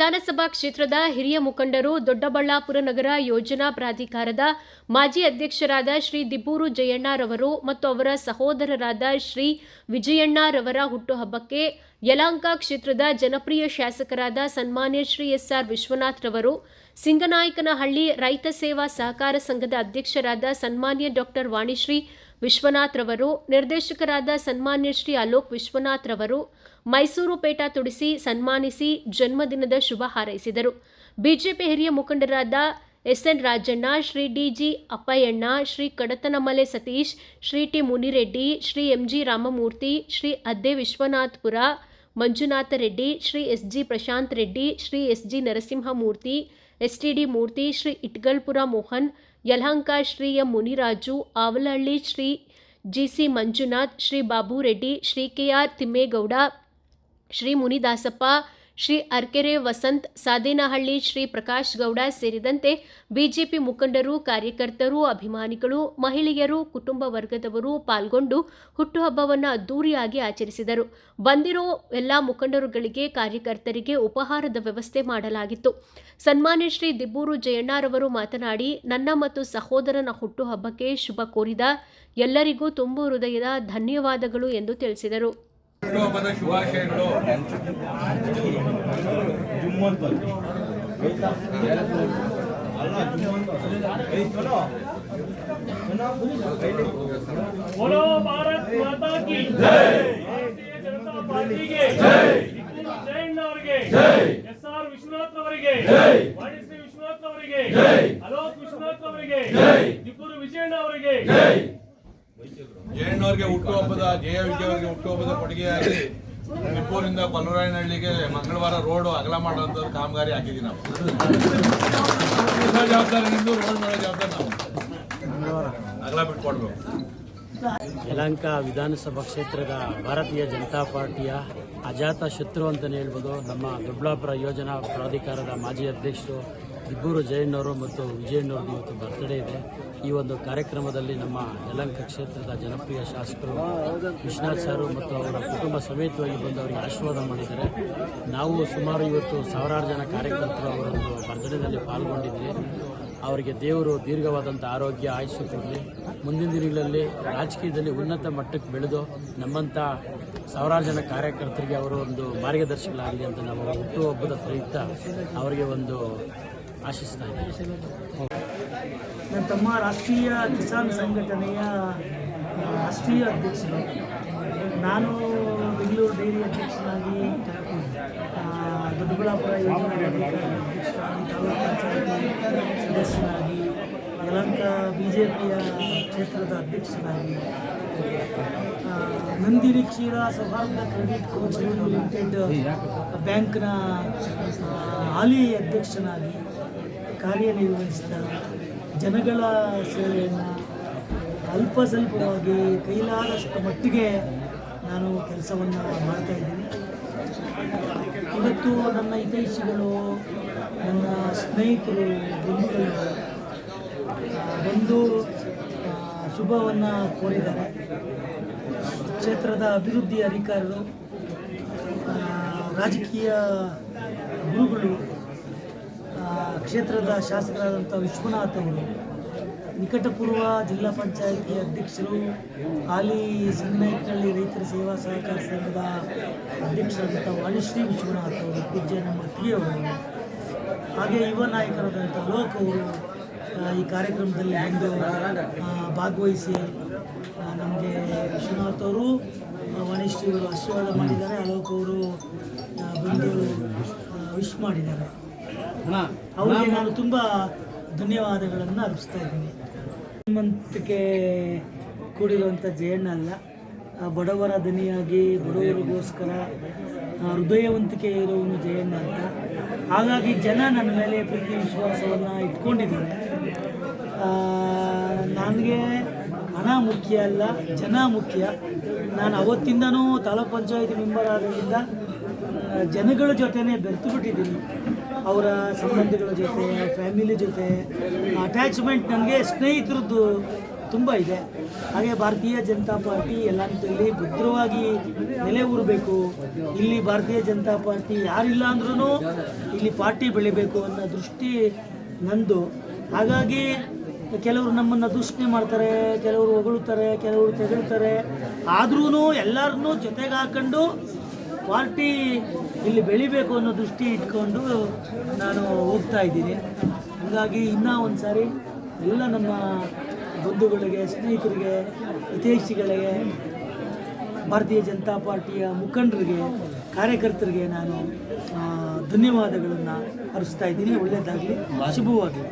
ವಿಧಾನಸಭಾ ಕ್ಷೇತ್ರದ ಹಿರಿಯ ಮುಖಂಡರು ದೊಡ್ಡಬಳ್ಳಾಪುರ ನಗರ ಯೋಜನಾ ಪ್ರಾಧಿಕಾರದ ಮಾಜಿ ಅಧ್ಯಕ್ಷರಾದ ಶ್ರೀ ದಿಬ್ಬೂರು ಜಯಣ್ಣರವರು ಮತ್ತು ಅವರ ಸಹೋದರರಾದ ಶ್ರೀ ವಿಜಯಣ್ಣರವರ ಹುಟ್ಟುಹಬ್ಬಕ್ಕೆ ಯಲಹಂಕ ಕ್ಷೇತ್ರದ ಜನಪ್ರಿಯ ಶಾಸಕರಾದ ಸನ್ಮಾನ್ಯ ಶ್ರೀ ಎಸ್ಆರ್ ವಿಶ್ವನಾಥ್ ರವರು, ಸಿಂಗನಾಯಕನಹಳ್ಳಿ ರೈತ ಸೇವಾ ಸಹಕಾರ ಸಂಘದ ಅಧ್ಯಕ್ಷರಾದ ಸನ್ಮಾನ್ಯ ಡಾಕ್ಟರ್ ವಾಣಿಶ್ರೀ ವಿಶ್ವನಾಥ್ ರವರು, ನಿರ್ದೇಶಕರಾದ ಸನ್ಮಾನ್ಯ ಶ್ರೀ ಅಲೋಕ್ ವಿಶ್ವನಾಥ್ ರವರು, ಮೈಸೂರು ಪೇಟ ತುಡಿಸಿ ಸನ್ಮಾನಿಸಿ ಜನ್ಮದಿನದ ಶುಭ ಹಾರೈಸಿದರು. ಬಿಜೆಪಿ ಹಿರಿಯ ಮುಖಂಡರಾದ SN Rajanna, Shri DG Appayyanna, Shri Kadatanamale Satish, Shri T Munireddy, Shri MG Ramamurthy, Shri Adde Vishwanathpura Manjunatha Reddy, Shri S G Prashant Reddy, Shri S G Narasimhamurthy S T D Murthy, Shri Itgalpura Mohan, Yelahanka Shri M Muniraju, Avalahalli Shri G C Manjunath, Shri Babu Reddy, Shri K R Thimmegowda, Shri Munidasappa Shri Arkere Vasanth Sadenahalli Shri Prakash Gowda ಸೇರಿದಂತೆ BJP ಮುಖಂಡರು, ಕಾರ್ಯಕರ್ತರು, ಅಭಿಮಾನಿಗಳು, ಮಹಿಳೆಯರು, ಕುಟುಂಬ ವರ್ಗದವರು ಪಾಲ್ಗೊಂಡು ಹುಟ್ಟುಹಬ್ಬವನ್ನು ಅದ್ದೂರಿಯಾಗಿ ಆಚರಿಸಿದರು. ಬಂದಿರೋ ಎಲ್ಲ ಮುಖಂಡರುಗಳಿಗೆ, ಕಾರ್ಯಕರ್ತರಿಗೆ ಉಪಹಾರದ ವ್ಯವಸ್ಥೆ ಮಾಡಲಾಗಿತ್ತು. ಸನ್ಮಾನ್ಯ ಶ್ರೀ ದಿಬ್ಬೂರು ಜಯಣ್ಣರವರು ಮಾತನಾಡಿ, ನನ್ನ ಮತ್ತು ಸಹೋದರನ ಹುಟ್ಟುಹಬ್ಬಕ್ಕೆ ಶುಭ ಕೋರಿದ ಎಲ್ಲರಿಗೂ ತುಂಬು ಹೃದಯದ ಧನ್ಯವಾದಗಳು ಎಂದು ತಿಳಿಸಿದರು. ಹುಟ್ಟುಹಬ್ಬದ ಶುಭಾಶಯಗಳು बोलो भारत माता की ಭಾರತೀಯ ಜನತಾ ಪಾರ್ಟಿಗೆ ಜೈನ್ ಅವರಿಗೆ ಎಸ್ ಆರ್ ವಿಶ್ವನಾಥ್ ಅವರಿಗೆ ವಾಣಿಶ್ರೀ ವಿಶ್ವನಾಥ್ ಅವರಿಗೆ ಅಲೋಕ್ ಹುಟ್ಟುಹಬ್ಬದ ಕೊಡುಗೆಯಾಗಿ ಟಿಪ್ಪೂರಿಂದ ಕೊಲ್ಲರಾಯನಹಳ್ಳಿಗೆ ಮಂಗಳವಾರ ರೋಡ್ ಅಗಲ ಮಾಡುವಂತ ಕಾಮಗಾರಿ ಹಾಕಿದ್ದೀವಿ ನಾವು. ಜವಾಬ್ದಾರಿ ನಿಂದು ರೋಡ್ ಮಾಡೋ ಜವಾಬ್ದಾರಿ ನಾವು. ಅಗಲ ಬಿಟ್ಕೊಡ್ಬೇಕು. ಯಲಹಂಕ ವಿಧಾನಸಭಾ ಕ್ಷೇತ್ರದ ಭಾರತೀಯ ಜನತಾ ಪಾರ್ಟಿಯ ಅಜಾತ ಶತ್ರು ಅಂತಲೇ ಹೇಳ್ಬೋದು. ನಮ್ಮ ದೊಡ್ಡಬಳ್ಳಾಪುರ ಯೋಜನಾ ಪ್ರಾಧಿಕಾರದ ಮಾಜಿ ಅಧ್ಯಕ್ಷರು ಇಬ್ಬರು ಜಯಣ್ಣವರು ಮತ್ತು ವಿಜಯಣ್ಣವ್ರದ್ದು ಇವತ್ತು ಬರ್ತ್ಡೇ ಇದೆ. ಈ ಒಂದು ಕಾರ್ಯಕ್ರಮದಲ್ಲಿ ನಮ್ಮ ಯಲಂಕ ಕ್ಷೇತ್ರದ ಜನಪ್ರಿಯ ಶಾಸಕರು ವಿಶ್ವನಾಥ್ ಸರ್ ಮತ್ತು ಅವರ ಕುಟುಂಬ ಸಮೇತವಾಗಿ ಬಂದು ಅವರಿಗೆ ಆಶೀರ್ವಾದ ಮಾಡಿದ್ದಾರೆ. ನಾವು ಸುಮಾರು ಇವತ್ತು ಸಾವಿರಾರು ಜನ ಕಾರ್ಯಕರ್ತರು ಅವರೊಂದು ಬರ್ತ್ಡೇನಲ್ಲಿ ಪಾಲ್ಗೊಂಡಿದ್ವಿ. ಅವರಿಗೆ ದೇವರು ದೀರ್ಘವಾದಂಥ ಆರೋಗ್ಯ ಆಯುಷ್ಯ ಕೊಡಲಿ. ಮುಂದಿನ ದಿನಗಳಲ್ಲಿ ರಾಜಕೀಯದಲ್ಲಿ ಉನ್ನತ ಮಟ್ಟಕ್ಕೆ ಬೆಳೆದು ನಮ್ಮಂಥ ಸಾವಿರಾರು ಜನ ಕಾರ್ಯಕರ್ತರಿಗೆ ಅವರು ಒಂದು ಮಾರ್ಗದರ್ಶಕರಾಗಲಿ ಅಂತ ನಾವು ಹುಟ್ಟುಹಬ್ಬದ ಪ್ರಯುಕ್ತ ಅವರಿಗೆ ಒಂದು ಆಶಿಸ್ತಾ ನನ್ನ ತಮ್ಮ ರಾಷ್ಟ್ರೀಯ ಕಿಸಾನ್ ಸಂಘಟನೆಯ ರಾಷ್ಟ್ರೀಯ ಅಧ್ಯಕ್ಷರು. ನಾನು ಬೆಂಗಳೂರು ಡೈರಿ ಅಧ್ಯಕ್ಷನಾಗಿ ದೊಡ್ಡಬಳ್ಳಾಪುರ ಯೋಜನಾ ಅಧ್ಯಕ್ಷರಾಗಿ ಸದಸ್ಯನಾಗಿ, ಯಲಂಕ ಬಿ ಜೆ ಪಿಯ ಕ್ಷೇತ್ರದ ಅಧ್ಯಕ್ಷನಾಗಿ ನಂದಿನಿ ಕ್ಷೀರ ಸೌಹಾರ್ದ ಕ್ರೆಡಿಟ್ ಕೋಚಿಂಗ್ ಲಿಮಿಟೆಡ್ ಬ್ಯಾಂಕ್ನ ಹಾಲಿ ಅಧ್ಯಕ್ಷನಾಗಿ ಕಾರ್ಯನಿರ್ವಹಿಸಿದ ಜನಗಳ ಸೇವೆಯನ್ನು ಅಲ್ಪ ಸ್ವಲ್ಪವಾಗಿ ಕೈಲಾದಷ್ಟು ಮಟ್ಟಿಗೆ ನಾನು ಕೆಲಸವನ್ನು ಮಾಡ್ತಾ ಇದ್ದೀನಿ. ಇವತ್ತು ನನ್ನ ಹಿತೈಷಿಗಳು, ನನ್ನ ಸ್ನೇಹಿತರು, ಬಂಧುಗಳು ಬಂದು ಶುಭವನ್ನು ಕೋರಿದ್ದಾರೆ. ಕ್ಷೇತ್ರದ ಅಭಿವೃದ್ಧಿ ಅಧಿಕಾರಿಗಳು ರಾಜಕೀಯ ಕ್ಷೇತ್ರದ ಶಾಸಕರಾದಂಥ ವಿಶ್ವನಾಥ್ ಅವರು, ನಿಕಟಪೂರ್ವ ಜಿಲ್ಲಾ ಪಂಚಾಯಿತಿ ಅಧ್ಯಕ್ಷರು, ಹಾಲಿ ಸಿಂಗನಾಯಕನಹಳ್ಳಿ ರೈತರ ಸೇವಾ ಸಹಕಾರ ಸಂಘದ ಅಧ್ಯಕ್ಷರಾದಂಥ ವಾಣಿಶ್ರೀ ವಿಶ್ವನಾಥ್ ಅವರು, ಪೂಜ್ಯ ನಮ್ಮ ಅವರು, ಹಾಗೆ ಯುವ ನಾಯಕರಾದಂಥ ಲೋಕ್ ಅವರು ಈ ಕಾರ್ಯಕ್ರಮದಲ್ಲಿ ಬಂದು ಭಾಗವಹಿಸಿ ನಮಗೆ ವಿಶ್ವನಾಥ್ ಅವರು ವಾಣಿಶ್ರೀ ಅವರು ಆಶೀರ್ವಾದ ಮಾಡಿದ್ದಾರೆ. ಅಲೋಕ್ ಅವರು ಬಂದು ವಿಶ್ ಮಾಡಿದ್ದಾರೆ. ಅವರಿಗೆ ನಾನು ತುಂಬ ಧನ್ಯವಾದಗಳನ್ನು ಅರ್ಪಿಸ್ತಾ ಇದ್ದೀನಿ. ಶ್ರೀಮಂತಿಕೆ ಕೂಡಿರುವಂಥ ಜಯಣ್ಣ ಅಲ್ಲ ಬಡವರ ದನಿಯಾಗಿ ಬಡವರಿಗೋಸ್ಕರ ಹೃದಯವಂತಿಕೆ ಇರುವನು ಜಯಣ್ಣ ಅಂತ. ಹಾಗಾಗಿ ಜನ ನನ್ನ ಮೇಲೆ ಪ್ರೀತಿ ವಿಶ್ವಾಸವನ್ನು ಇಟ್ಕೊಂಡಿದ್ದಾರೆ. ನನಗೆ ಹಣ ಮುಖ್ಯ ಅಲ್ಲ ಜನ ಮುಖ್ಯ. ನಾನು ಅವತ್ತಿಂದನೂ ತಾಲೂಕ್ ಪಂಚಾಯತಿ ಮೆಂಬರ್ ಆದ್ರಿಂದ ಜನಗಳ ಜೊತೆನೇ ಬೆರೆತು ಬಿಟ್ಟಿದ್ದೀನಿ. ಅವರ ಸಂಬಂಧಿಗಳ ಜೊತೆ ಫ್ಯಾಮಿಲಿ ಜೊತೆ ಅಟ್ಯಾಚ್ಮೆಂಟ್ ನನಗೆ ಸ್ನೇಹಿತರದ್ದು ತುಂಬ ಇದೆ. ಹಾಗೆ ಭಾರತೀಯ ಜನತಾ ಪಾರ್ಟಿ ಯಲಹಂಕದಲ್ಲಿ ಭದ್ರವಾಗಿ ನೆಲೆ ಊರಬೇಕು. ಇಲ್ಲಿ ಭಾರತೀಯ ಜನತಾ ಪಾರ್ಟಿ ಯಾರಿಲ್ಲ ಅಂದ್ರೂ ಇಲ್ಲಿ ಪಾರ್ಟಿ ಬೆಳಿಬೇಕು ಅನ್ನೋ ದೃಷ್ಟಿ ನಂದು. ಹಾಗಾಗಿ ಕೆಲವರು ನಮ್ಮನ್ನು ದೂಷಣೆ ಮಾಡ್ತಾರೆ, ಕೆಲವರು ಹೊಗಳುತ್ತಾರೆ ಕೆಲವರು ತೆಗಳ್ತಾರೆ. ಆದ್ರೂ ಎಲ್ಲರನ್ನೂ ಜೊತೆಗೆ ಹಾಕೊಂಡು ಪಾರ್ಟಿ ಇಲ್ಲಿ ಬೆಳಿಬೇಕು ಅನ್ನೋ ದೃಷ್ಟಿ ಇಟ್ಕೊಂಡು ನಾನು ಹೋಗ್ತಾ ಇದ್ದೀನಿ. ಹಾಗಾಗಿ ಇನ್ನೂ ಒಂದು ಸಾರಿ ಎಲ್ಲ ನಮ್ಮ ಬಂಧುಗಳಿಗೆ, ಸ್ನೇಹಿತರಿಗೆ, ಹಿತೈಷಿಗಳಿಗೆ, ಭಾರತೀಯ ಜನತಾ ಪಾರ್ಟಿಯ ಮುಖಂಡರಿಗೆ, ಕಾರ್ಯಕರ್ತರಿಗೆ ನಾನು ಧನ್ಯವಾದಗಳನ್ನು ಅರ್ಪಿಸ್ತಾ ಇದ್ದೀನಿ. ಒಳ್ಳೆಯದಾಗಲಿ ಶುಭವಾಗಲಿ.